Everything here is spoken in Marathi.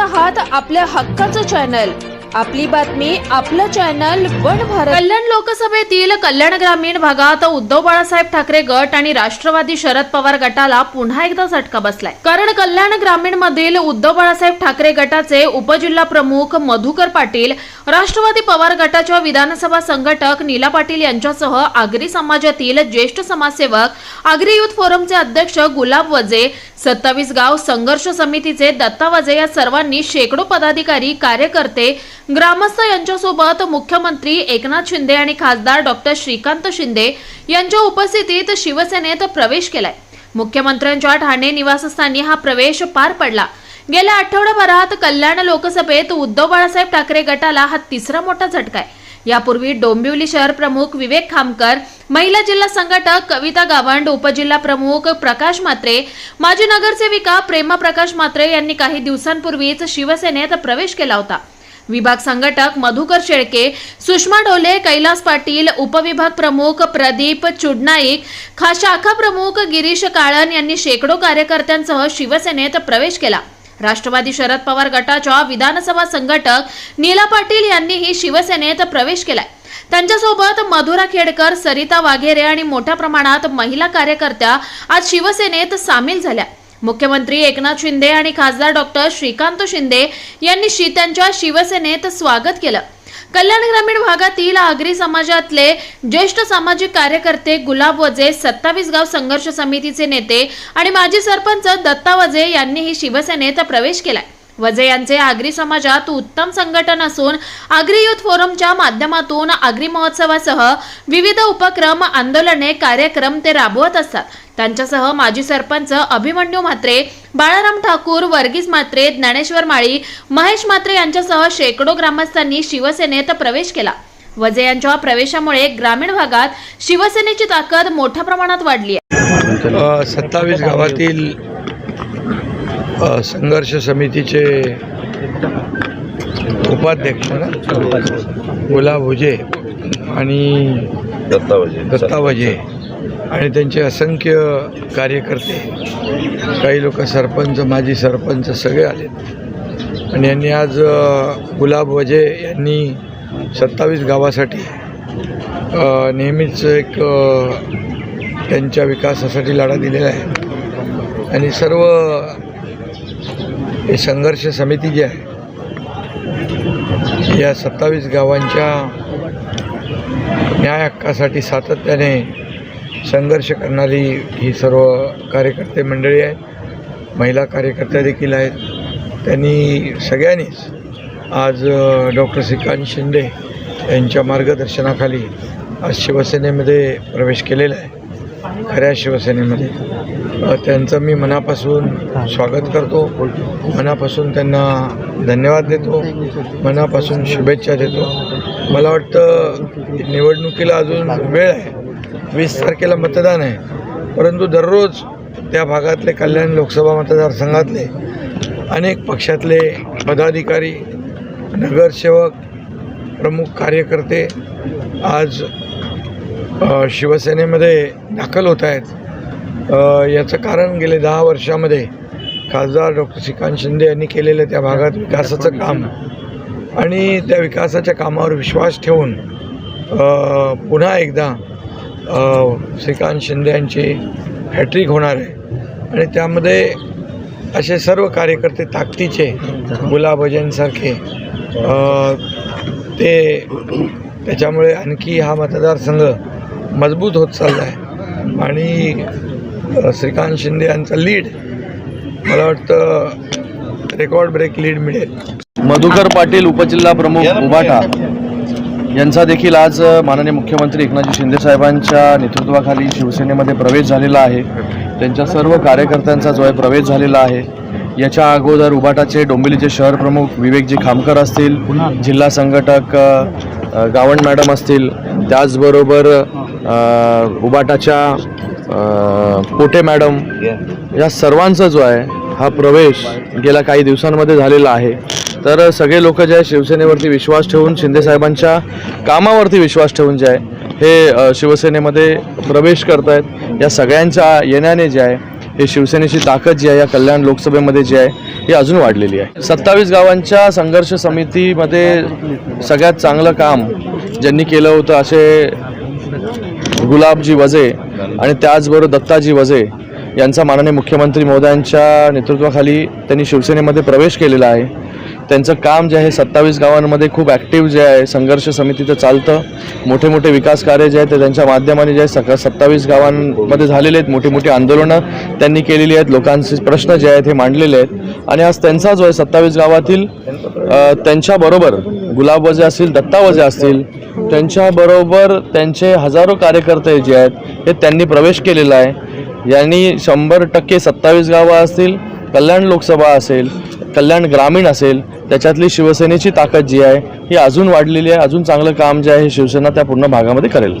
आहात आपल्या हक्काचं चॅनल आपली बातमी आपलं चॅनल वन भारत. कल्याण लोकसभेतील कल्याण ग्रामीण भागात उद्धव बाळासाहेब ठाकरे गट आणि राष्ट्रवादी शरद पवार गटाला पुन्हा एकदा झटका बसलाय. कारण कल्याण ग्रामीण मधील उद्धव बाळासाहेब ठाकरे गटाचे उपजिल्हा प्रमुख मधुकर पाटील राष्ट्रवादी पवार गटाच्या विधानसभा संघटक नीला पाटील यांच्यासह आगरी समाजातील ज्येष्ठ समाजसेवक आगरी युथ फोरमचे अध्यक्ष गुलाब वजे सत्तावीस गाव संघर्ष समितीचे दत्तावाजे या सर्वांनी शेकडो पदाधिकारी कार्यकर्ते ग्रामस्थ यांच्यासोबत मुख्यमंत्री एकनाथ शिंदे आणि खासदार डॉक्टर श्रीकांत शिंदे यांच्या उपस्थितीत शिवसेनेत प्रवेश केलाय. मुख्यमंत्र्यांच्या ठाणे निवासस्थानी हा प्रवेश पार पडला. गेल्या आठवड्याभरात कल्याण लोकसभेत उद्धव बाळासाहेब ठाकरे गटाला हा तिसरा मोठा झटका आहे. यापूर्वी डोंबिवली शहर प्रमुख विवेक खामकर महिला जिल्हा संघटक कविता गावंड उपजिल्हा प्रमुख प्रकाश मात्रे माजी नगरसेविका प्रेमा प्रकाश मात्रे यांनी काही दिवसांपूर्वीच शिवसेनेत प्रवेश केला होता. विभाग संघटक मधुकर शेळके सुषमा ढोले कैलास पाटील उपविभाग प्रमुख प्रदीप चुडनाईक खा शाखा प्रमुख गिरीश काळन यांनी शेकडो कार्यकर्त्यांसह शिवसेनेत प्रवेश केला. राष्ट्रवादी शरद पवार गटाच्या विधानसभा संघटक नीला पाटील यांनीही शिवसेनेत प्रवेश केलाय. त्यांच्यासोबत मधुरा खेडकर सरिता वाघेरे आणि मोठ्या प्रमाणात महिला कार्यकर्त्या आज शिवसेनेत सामील झाल्या. मुख्यमंत्री एकनाथ शिंदे आणि खासदार डॉक्टर श्रीकांत शिंदे यांनी त्यांच्या शिवसेनेत स्वागत केलं. कल्याण ग्रामीण भागातील आगरी समाजातले ज्येष्ठ सामाजिक कार्यकर्ते गुलाब वजे सत्तावीस गाव संघर्ष समितीचे नेते आणि माजी सरपंच दत्ता वजे यांनीही शिवसेनेत प्रवेश केलाय. वजे यांचे आगरी समाजात उत्तम संघटन असून आगरी युथ फोरमच्या माध्यमातून आगरी महोत्सवासह विविध उपक्रम आंदोलने कार्यक्रम ते राबवत असतात. त्यांच्यासह माजी सरपंच अभिमन्यू म्हात्रे बाळाराम ठाकूर वर्गीस म्हात्रे ज्ञानेश्वर माळी महेश म्हात्रे यांच्यासह शेकडो ग्रामस्थांनी शिवसेनेत प्रवेश केला. वजे यांच्या प्रवेशामुळे ग्रामीण भागात शिवसेनेची ताकद मोठ्या प्रमाणात वाढली आहे. सत्तावीस गावातील संघर्ष समितीचे उपाध्यक्ष ना? गुलाब हुजे आणि दत्तावजी. दत्ता वजे आणि त्यांचे असंख्य कार्यकर्ते काही लोक सरपंच माजी सरपंच सगळे आलेत. आणि यांनी आज गुलाब वजे यांनी सत्तावीस गावासाठी नेहमीच एक त्यांच्या विकासासाठी लढा दिलेला आहे. आणि सर्व हे संघर्ष समिती जी आहे या सत्तावीस गावांच्या न्याय हक्कासाठी सातत्याने संघर्ष करणारी ही सर्व कार्यकर्ते मंडळी आहेत महिला कार्यकर्त्या देखील आहेत. त्यांनी सगळ्यांनीच आज डॉक्टर श्रीकांत शिंदे यांच्या मार्गदर्शनाखाली आज शिवसेनेमध्ये प्रवेश केलेला आहे. खऱ्या शिवसेनेमध्ये. त्यांचं मी मनापासून स्वागत करतो. मनापासून त्यांना धन्यवाद देतो. मनापासून शुभेच्छा देतो. मला वाटतं निवडणुकीला अजून वेळ आहे. वीस तारखेला मतदान आहे. परंतु दररोज त्या भागातले कल्याण लोकसभा मतदारसंघातले अनेक पक्षातले पदाधिकारी नगरसेवक प्रमुख कार्यकर्ते आज शिवसेनेमध्ये दाखल होत आहेत. याचं कारण गेले दहा वर्षामध्ये खासदार डॉक्टर श्रीकांत शिंदे यांनी केलेलं त्या भागात विकासाचं काम आणि त्या विकासाच्या कामावर विश्वास ठेवून पुन्हा एकदा श्रीकांत शिंदे यांची हॅट्रिक होणार आहे. आणि त्यामध्ये असे सर्व कार्यकर्ते ताकदीचे गुलाबजनसारखे ते त्याच्यामुळे आणखी हा मतदारसंघ मजबूत होत चालला आहे आणि श्रीकांत शिंदे यांचा लीड मला वाटतं रेकॉर्ड ब्रेक लीड मिळेल. मधुकर पाटील उपजिल्हा प्रमुख उबाटा यांचा देखील आज माननीय मुख्यमंत्री एकनाथजी शिंदे साहेबांच्या नेतृत्वाखाली शिवसेनेमध्ये प्रवेश झालेला आहे. त्यांच्या सर्व कार्यकर्त्यांचा जो आहे प्रवेश झालेला आहे. याच्या अगोदर उबाटाचे डोंबिवलीचे शहर प्रमुख विवेकजी खामकर असतील जिल्हा संघटक अ, गावंड मॅडम असतील. त्याचबरोबर उबाटाच्या पोटे मॅडम या सर्वांचा जो आहे हा प्रवेश गेल्या काही दिवसांमध्ये झालेला आहे. तर सगळे लोक जे आहे शिवसेनेवरती विश्वास ठेवून शिंदेसाहेबांच्या कामावरती विश्वास ठेवून जे आहे हे शिवसेनेमध्ये प्रवेश करत आहेत या सगळ्यांच्या येण्याने जे आहे हे शिवसेनेची ताकद जी आहे या कल्याण लोकसभेमध्ये जी आहे ही अजून वाढलेली आहे. सत्तावीस गावांच्या संघर्ष समितीमध्ये सगळ्यात चांगलं काम ज्यांनी केलं होतं असे गुलाबजी वजे आणि त्याचबरोबर दत्ताजी वजे यांचा माननीय मुख्यमंत्री महोदयांच्या नेतृत्वाखाली त्यांनी शिवसेनेमध्ये प्रवेश केलेला आहे. त्यांचं काम जे आहे सत्तावीस गावांमध्ये खूप ॲक्टिव्ह जे आहे संघर्ष समितीचं चालतं. मोठे मोठे विकास कार्य जे आहे ते त्यांच्या माध्यमाने जे आहे सगळ्या सत्तावीस गावांमध्ये झालेले आहेत. मोठी मोठी आंदोलनं त्यांनी केलेली आहेत. लोकांचे प्रश्न जे आहेत हे मांडलेले आहेत. आणि आज त्यांचा जो आहे सत्तावीस गावातील त्यांच्याबरोबर गुलाब वजे असतील दत्ता वजे असतील त्यांच्याबरोबर त्यांचे हजारो कार्यकर्ते जे आहेत हे त्यांनी प्रवेश केलेला आहे. यांनी शंभर टक्के सत्तावीस गावं असतील कल्याण लोकसभा असेल कल्याण ग्रामीण असेल त्याच्यातली शिवसेनेची ताकद जी आहे ही अजून वाढलेली आहे. अजून चांगलं काम जे आहे शिवसेना त्या पूर्ण भागामध्ये करेल.